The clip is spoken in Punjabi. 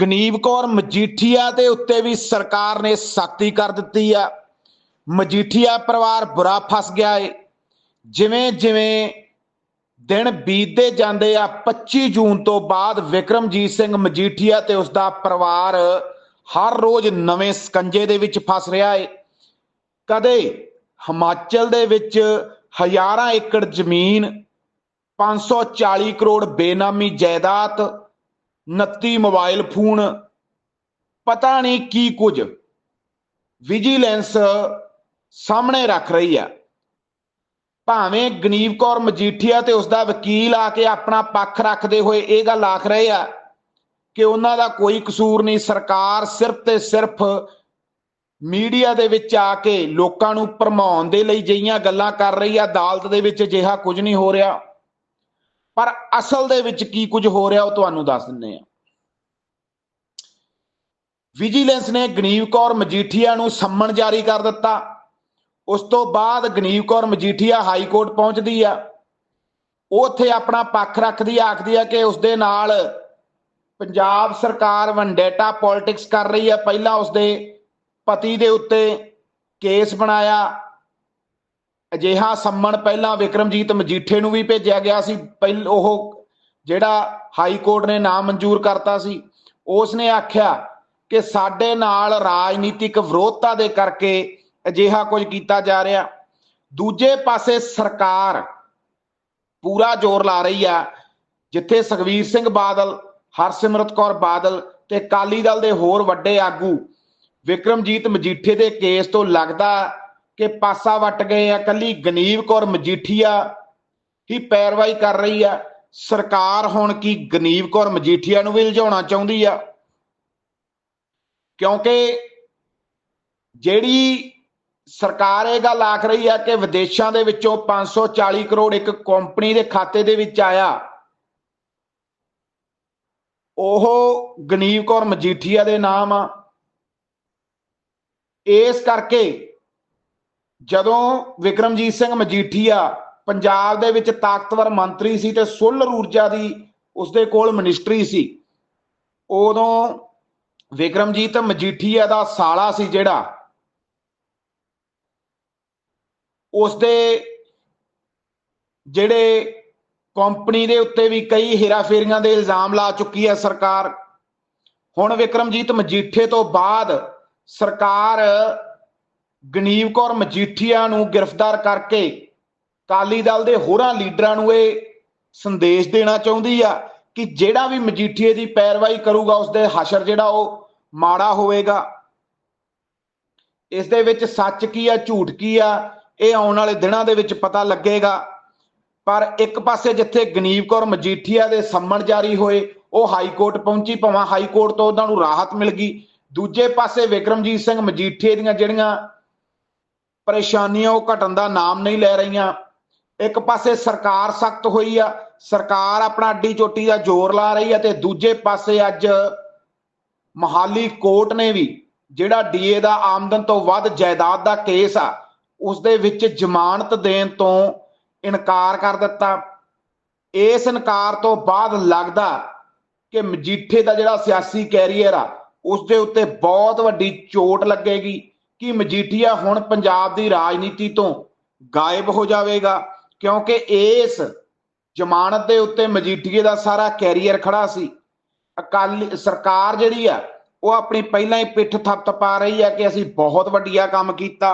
ਗਨੀਵ ਕੌਰ ਮਜੀਠੀਆ ਦੇ ਉੱਤੇ ਵੀ ਸਰਕਾਰ ਨੇ ਸਖਤੀ ਕਰ ਦਿੱਤੀ ਆ। ਮਜੀਠੀਆ ਪਰਿਵਾਰ ਬੁਰਾ ਫਸ ਗਿਆ ਏ। ਜਿਵੇਂ ਜਿਵੇਂ ਦਿਨ ਬੀਤਦੇ ਜਾਂਦੇ ਆ 25 ਜੂਨ ਤੋਂ ਬਾਅਦ ਵਿਕਰਮਜੀਤ ਸਿੰਘ ਮਜੀਠੀਆ ਤੇ ਉਸ ਦਾ ਪਰਿਵਾਰ ਹਰ ਰੋਜ਼ ਨਵੇਂ ਸਕੰਜੇ ਦੇ ਵਿੱਚ ਫਸ ਰਿਹਾ ਏ। ਕਦੇ ਹਿਮਾਚਲ ਦੇ ਵਿੱਚ ਹਜ਼ਾਰਾਂ ਏਕੜ ਜ਼ਮੀਨ 540 ਕਰੋੜ ਬੇਨਾਮੀ ਜਾਇਦਾਦ 29 ਮੋਬਾਈਲ ਫੋਨ, ਪਤਾ ਨਹੀਂ ਕੀ ਕੁਝ। ਵਿਜੀਲੈਂਸ ਸਾਹਮਣੇ ਰੱਖ ਰਹੀ ਆ ਭਾਵੇਂ ਗਨੀਵ ਕੌਰ ਮਜੀਠੀਆ ਤੇ ਉਸ ਦਾ ਵਕੀਲ ਆ ਕੇ ਆਪਣਾ ਪੱਖ ਰੱਖਦੇ ਹੋਏ ਇਹ ਗੱਲ ਆਖ ਰਹੇ ਆ ਕਿ ਉਹਨਾਂ ਦਾ ਕੋਈ ਕਸੂਰ ਨਹੀਂ, ਸਰਕਾਰ ਸਿਰਫ ਤੇ ਸਿਰਫ ਮੀਡੀਆ ਦੇ ਵਿੱਚ ਆ ਕੇ ਲੋਕਾਂ ਨੂੰ ਭਰਮਾਉਣ ਦੇ ਲਈ ਜਿਹੀਆਂ ਗੱਲਾਂ ਕਰ ਰਹੀ ਆ, ਅਦਾਲਤ ਦੇ ਵਿੱਚ ਅਜਿਹਾ ਕੁਝ ਨਹੀਂ ਹੋ ਰਿਹਾ। ਪਰ ਅਸਲ ਦੇ ਵਿੱਚ ਕੀ ਕੁਝ ਹੋ ਰਿਹਾ ਉਹ ਤੁਹਾਨੂੰ ਦੱਸ ਦਿੰਨੇ ਆ ਵਿਜੀਲੈਂਸ ਨੇ ਗਨੀਵ ਕੌਰ ਮਜੀਠੀਆ ਨੂੰ ਸੰਮਣ ਜਾਰੀ ਕਰ ਦਿੱਤਾ। ਉਸ ਤੋਂ ਬਾਅਦ ਗਨੀਵ ਕੌਰ ਮਜੀਠੀਆ ਹਾਈ ਕੋਰਟ ਪਹੁੰਚਦੀ ਆ। ਉਹ ਉੱਥੇ ਆਪਣਾ ਪੱਖ ਰੱਖਦੀ ਆ, ਆਖਦੀ ਆ ਕਿ ਉਸ ਦੇ ਨਾਲ ਪੰਜਾਬ ਸਰਕਾਰ ਵੰਡੇਟਾ ਪੋਲਿਟਿਕਸ ਕਰ ਰਹੀ ਆ। ਪਹਿਲਾਂ ਉਸ ਦੇ ਪਤੀ ਦੇ ਉੱਤੇ ਕੇਸ ਬਣਾਇਆ। ਅਜਿਹਾ ਸੰਮਣ ਪਹਿਲਾਂ ਵਿਕਰਮਜੀਤ ਮਜੀਠੇ ਨੂੰ ਵੀ ਭੇਜਿਆ ਗਿਆ ਸੀ। ਪਹਿਲ ਉਹ ਜਿਹੜਾ ਹਾਈ ਕੋਰਟ ਨੇ ਨਾ ਮਨਜ਼ੂਰ ਕਰਤਾ ਸੀ ਉਸ ਨੇ ਆਖਿਆ ਕਿ ਸਾਡੇ ਨਾਲ ਰਾਜਨੀਤਿਕ ਵਿਰੋਧਤਾ ਦੇ ਕਰਕੇ ਅਜਿਹਾ ਕੁਝ ਕੀਤਾ ਜਾ ਰਿਹਾ। ਦੂਜੇ ਪਾਸੇ ਸਰਕਾਰ ਪੂਰਾ ਜ਼ੋਰ ਲਾ ਰਹੀ ਆ, ਜਿੱਥੇ ਸੁਖਵੀਰ ਸਿੰਘ ਬਾਦਲ, ਹਰਸਿਮਰਤ ਕੌਰ ਬਾਦਲ ਤੇ ਕਾਲੀ ਦਲ ਦੇ ਹੋਰ ਵੱਡੇ ਆਗੂ ਵਿਕਰਮਜੀਤ ਮਜੀਠੇ ਦੇ ਕੇਸ ਤੋਂ ਲੱਗਦਾ ਕਿ ਪਾਸਾ ਵੱਟ ਗਏ ਆ, ਕੱਲੀ ਗਨੀਵ ਕੌਰ ਮਜੀਠੀਆ ਹੀ ਪੈਰਵਾਈ ਕਰ ਰਹੀ ਆ? ਸਰਕਾਰ ਹੁਣ ਕੀ ਗਨੀਵ ਕੌਰ ਮਜੀਠੀਆ ਨੂੰ ਵੀ ਲਜਾਉਣਾ ਚਾਹੁੰਦੀ ਆ? ਕਿਉਂਕਿ ਜਿਹੜੀ ਸਰਕਾਰ ਇਹ ਗੱਲ ਆਖ ਰਹੀ ਆ ਕਿ ਵਿਦੇਸ਼ਾਂ ਦੇ ਵਿੱਚੋਂ 540 ਕਰੋੜ ਇੱਕ ਕੰਪਨੀ ਦੇ ਖਾਤੇ ਦੇ ਵਿੱਚ ਆਇਆ, ਉਹ ਗਨੀਵ ਕੌਰ ਮਜੀਠੀਆ ਦੇ ਨਾਮ ਆ। ਇਸ ਕਰਕੇ ਜਦੋਂ ਵਿਕਰਮਜੀਤ ਸਿੰਘ ਮਜੀਠੀਆ ਪੰਜਾਬ ਦੇ ਵਿੱਚ ਤਾਕਤਵਰ ਮੰਤਰੀ ਸੀ ਤੇ ਸੋਲਰ ਊਰਜਾ ਦੀ ਉਸਦੇ ਕੋਲ ਮਿਨਿਸਟਰੀ ਸੀ, ਉਦੋਂ ਵਿਕਰਮਜੀਤ ਮਜੀਠੀਆ ਦਾ ਸਾਲਾ ਸੀ ਜਿਹੜਾ, ਉਸਦੇ ਜਿਹੜੇ ਕੰਪਨੀ ਦੇ ਉੱਤੇ ਵੀ ਕਈ ਹੇਰਾਫੇਰੀਆਂ ਦੇ ਇਲਜ਼ਾਮ ਲਾ ਚੁੱਕੀ ਹੈ ਸਰਕਾਰ, ਹੁਣ ਵਿਕਰਮਜੀਤ ਮਜੀਠੇ ਤੋਂ ਬਾਅਦ ਸਰਕਾਰ ਗਨੀਵ ਕੌਰ ਮਜੀਠੀਆ ਨੂੰ ਗ੍ਰਿਫਤਾਰ ਕਰਕੇ ਕਾਲੀ ਦਲ ਦੇ ਹੋਰਾਂ ਲੀਡਰਾਂ ਨੂੰ ਇਹ ਸੰਦੇਸ਼ ਦੇਣਾ ਚਾਹੁੰਦੀ ਆ ਕਿ ਜਿਹੜਾ ਵੀ ਮਜੀਠੀਏ ਦੀ ਪੈਰਵਾਈ ਕਰੂਗਾ, ਉਸਦੇ ਹਸ਼ਰ ਜਿਹੜਾ ਉਹ ਮਾੜਾ ਹੋਵੇਗਾ। ਇਸ ਦੇ ਵਿੱਚ ਸੱਚ ਕੀ ਆ, ਝੂਠ ਕੀ ਆ, ਇਹ ਆਉਣ ਵਾਲੇ ਦਿਨਾਂ ਦੇ ਵਿੱਚ ਪਤਾ ਲੱਗੇਗਾ। ਪਰ ਇੱਕ ਪਾਸੇ ਜਿੱਥੇ ਗਨੀਵ ਕੌਰ ਮਜੀਠੀਆ ਦੇ ਸੰਮਣ ਜਾਰੀ ਹੋਏ, ਉਹ ਹਾਈ ਕੋਰਟ ਪਹੁੰਚੀ, ਭਾਵੇਂ ਹਾਈ ਕੋਰਟ ਤੋਂ ਉਹਨਾਂ ਨੂੰ ਰਾਹਤ ਮਿਲ ਗਈ। ਦੂਜੇ ਪਾਸੇ ਵਿਕਰਮਜੀਤ ਸਿੰਘ ਮਜੀਠੀਏ ਦੀਆਂ ਜਿਹੜੀਆਂ ਪਰੇਸ਼ਾਨੀਆਂ ਉਹ ਘਟਣ ਦਾ ਨਾਮ ਨਹੀਂ ਲੈ ਰਹੀਆਂ। ਇੱਕ ਪਾਸੇ ਸਰਕਾਰ ਸਖਤ ਹੋਈ ਆ, ਸਰਕਾਰ ਆਪਣਾ ਅੱਡੀ ਚੋਟੀ ਦਾ ਜ਼ੋਰ ਲਾ ਰਹੀ ਆ ਤੇ ਦੂਜੇ ਪਾਸੇ ਅੱਜ ਮਹਾਲੀ ਕੋਰਟ ਨੇ ਵੀ, ਜਿਹੜਾ ਡੀਏ ਦਾ ਆਮਦਨ ਤੋਂ ਵੱਧ ਜਾਇਦਾਦ ਦਾ ਕੇਸ ਆ ਉਸ ਦੇ ਵਿੱਚ ਜ਼ਮਾਨਤ ਦੇਣ ਤੋਂ ਇਨਕਾਰ ਕਰ ਦਿੱਤਾ। ਇਸ ਇਨਕਾਰ ਤੋਂ ਬਾਅਦ ਲੱਗਦਾ ਕਿ ਮਜੀਠੇ ਦਾ ਜਿਹੜਾ ਸਿਆਸੀ ਕੈਰੀਅਰ ਆ ਉਸ ਦੇ ਉੱਤੇ ਬਹੁਤ ਵੱਡੀ ਚੋਟ ਲੱਗੇਗੀ। ਕਿ ਮਜੀਠੀਆ ਹੁਣ ਪੰਜਾਬ ਦੀ ਰਾਜਨੀਤੀ ਤੋਂ ਗਾਇਬ ਹੋ ਜਾਵੇਗਾ, ਕਿਉਂਕਿ ਇਸ ਜ਼ਮਾਨਤ ਦੇ ਉੱਤੇ ਮਜੀਠੀਏ ਦਾ ਸਾਰਾ ਕੈਰੀਅਰ ਖੜਾ ਸੀ। ਅਕਾਲੀ, ਸਰਕਾਰ ਜਿਹੜੀ ਆ, ਉਹ ਆਪਣੀ ਪਹਿਲਾਂ ਹੀ ਪਿੱਠ ਥਪਥਪਾ ਰਹੀ ਹੈ ਕਿ ਅਸੀਂ ਬਹੁਤ ਵੱਡੀਆ ਕੰਮ ਕੀਤਾ।